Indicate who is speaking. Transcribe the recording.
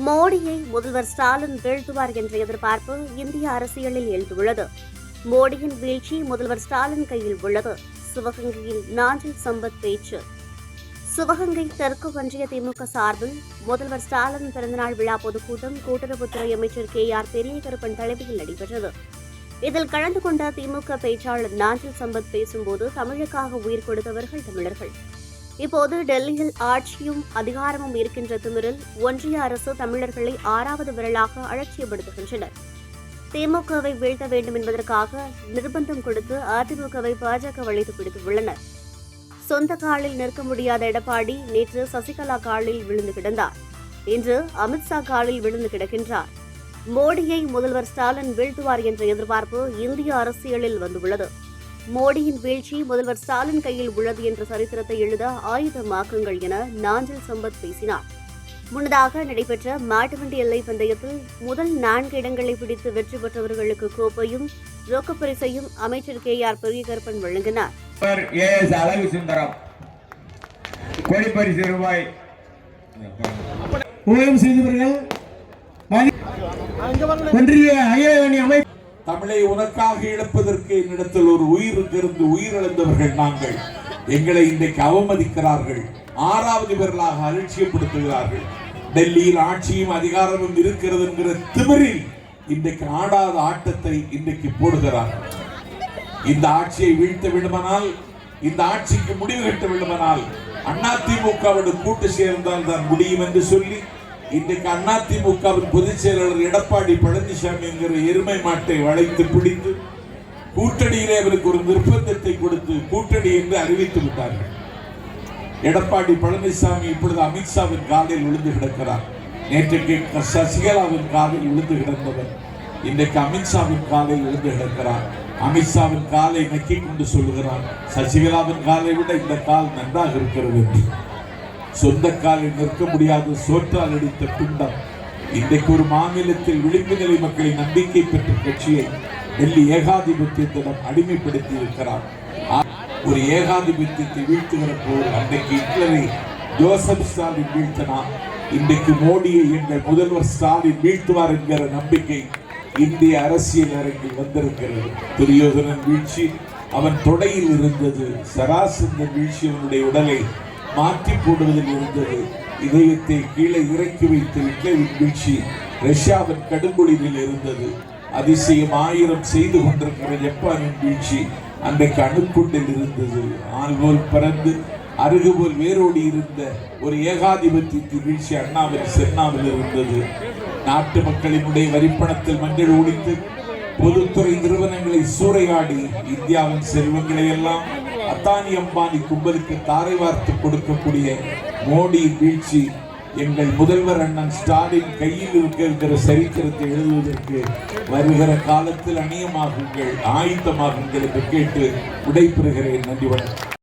Speaker 1: மோடியை முதல்வர் ஸ்டாலின் வீழ்த்துவார் என்ற எதிர்பார்ப்பு இந்திய அரசியலில் எழுந்துள்ளது. மோடியின் வீழ்ச்சி முதல்வர் ஸ்டாலின் கையில் உள்ளது. சிவகங்கையில் நாஞ்சில் சம்பத் பேச்சு. சிவகங்கை தெற்கு ஒன்றிய திமுக சார்பில் முதல்வர் ஸ்டாலின் பிறந்தநாள் விழா பொதுக்கூட்டம் கூட்டுறவுத்துறை அமைச்சர் கே ஆர் பெரியகருப்பன் தலைமையில் நடைபெற்றது. இதில் கலந்து கொண்ட திமுக பேச்சாளர் நாஞ்சில் சம்பத் பேசும்போது தமிழுக்காக உயிர் கொடுத்தவர்கள் தமிழர்கள். இப்போது டெல்லியில் ஆட்சியும் அதிகாரமும் இருக்கின்ற திமிரில் ஒன்றிய அரசு தமிழர்களை ஆறாவது விரலாக அலட்சியப்படுத்துகின்றனர். திமுகவை வீழ்த்த வேண்டும் என்பதற்காக நிர்பந்தம் கொடுத்து அதிமுகவை பாஜக வளைத்து பிடித்துள்ளனர். சொந்த காலில் நிற்க முடியாத எடப்பாடி நேற்று சசிகலா காலில் விழுந்து கிடந்தார். இன்று அமித்ஷா காலில் விழுந்து கிடக்கின்றார். மோடியை முதல்வர் ஸ்டாலின் வீழ்த்துவார் என்ற எதிர்பார்ப்பு இந்திய அரசியலில் வந்துள்ளது. மோடியின் வீழ்ச்சி முதல்வர் ஸ்டாலின் கையில் உள்ளது என்ற சரித்திரத்தை எழுத ஆயுதமாக்குங்கள் என நாஞ்சில் சம்பத் பேசினார். முன்னதாக நடைபெற்ற மாட்டுவண்டி எல்லை பந்தயத்தில் முதல் நான்கு இடங்களை பிடித்து வெற்றி பெற்றவர்களுக்கு கோப்பையும் ரொக்கப்பரிசையும் அமைச்சர் கே ஆர் பெரியகருப்பன் வழங்கினார்.
Speaker 2: அழகு சுந்தரம் கொடிப்பரிசு ரூபாய்.
Speaker 3: ஒன்றிய அகில இந்திய அமைப்பு
Speaker 4: தமிழை உனக்காக இழப்பதற்கு என்னிடத்தில் ஒரு உயிர் இருந்து உயிரிழந்தவர்கள் நாங்கள். எங்களை இன்றைக்கு அவமதிக்கிறார்கள். ஆறாவது பேர்களாக அலட்சியப்படுத்துகிறார்கள். டெல்லியில் ஆட்சியும் அதிகாரமும் இருக்கிறது என்கிற திமிரில் இன்றைக்கு ஆடாத ஆட்டத்தை இன்றைக்கு போடுகிறார்கள். இந்த ஆட்சியை வீழ்த்த வேண்டுமானால் இந்த ஆட்சிக்கு முடிவு கட்ட வேண்டுமானால் அதிமுகவோடு கூட்டு சேர்ந்தால் தான் முடியும் என்று சொல்லி இன்றைக்கு அதிமுகவின் பொதுச் செயலாளர் எடப்பாடி பழனிசாமி என்கிற எருமை மாட்டை வளைத்து பிடித்து கூட்டணியிலே அவருக்கு ஒரு நிர்பந்தத்தை கொடுத்து கூட்டணி என்று அறிவித்து விட்டார்கள். எடப்பாடி பழனிசாமி இப்பொழுது அமித்ஷாவின் காலில் விழுந்து கிடக்கிறார். நேற்றைக்கு சசிகலாவின் காலில் விழுந்து கிடந்தவர். இன்றைக்கு அமித்ஷாவின் காலில் விழுந்து கிடக்கிறார். அமித்ஷாவின் காலை நக்கி கொண்டு சொல்கிறார். சசிகலாவின் காலை விட இந்த கால் நன்றாக இருக்கிறது என்று. சொந்த காலில் நிற்க முடியாத சோற்றால் அடித்த பிண்டம் இன்றைக்கு ஒரு மாநிலத்தில் விளிம்பு நிலை மக்களின் நம்பிக்கை பெற்ற கட்சியை டெல்லி ஏகாதிபத்தியத்திடம் அடிமைப்படுத்தி இருக்கிறார் ஒரு ஏகாதிபத்தியத்தை வீழ்த்துகிற போது அன்றைக்கு ஹிட்லரை ஜோசப் ஸ்டாலின் வீழ்த்தினார் இன்றைக்கு மோடியை எங்கள் முதல்வர் ஸ்டாலின் வீழ்த்துவார் என்கிற நம்பிக்கை இந்திய அரசியல் அரங்கில் வந்திருக்கிறது. துரியோதனன் வீழ்ச்சி அவன் தொடையில் இருந்தது சராசந்தன் வீழ்ச்சி அவனுடைய உடலை மாற்றி போடுவதில் இருந்தது இதயத்தை கீழே இறக்கி வைத்து ஹிட்லரின் வீழ்ச்சி ரஷ்யாவின் கடுங்குளிரில் இருந்தது. அதிசயம் ஆயிரம் செய்து கொண்டிருக்கிற ஜப்பானின் வீழ்ச்சி அன்றைக்கு அணுக்குண்டில் இருந்தது. ஆள்போல் பறந்து அருகுபோல் வேரோடி இருந்த ஒரு ஏகாதிபத்தியத்தின் வீழ்ச்சி அண்ணாவில் சென்னாவில் இருந்தது. நாட்டு மக்களினுடைய வரிப்பணத்தில் மஞ்சள் ஒடித்து பொதுத்துறை நிறுவனங்களை சூறையாடி இந்தியாவின் செல்வங்களை எல்லாம் அத்தானி அம்பானி கும்பலுக்கு தாரை வார்த்து கொடுக்கக்கூடிய மோடி வீழ்ச்சி எங்கள் முதல்வர் அண்ணன் ஸ்டாலின் கையில் இருக்கிற சரித்திரத்தை எழுதுவதற்கு வருகிற காலத்தில் அணியமாகுங்கள் ஆயுத்தமாகுங்கள் என்று கேட்டு விடைபெறுகிறேன். நன்றி வணக்கம்.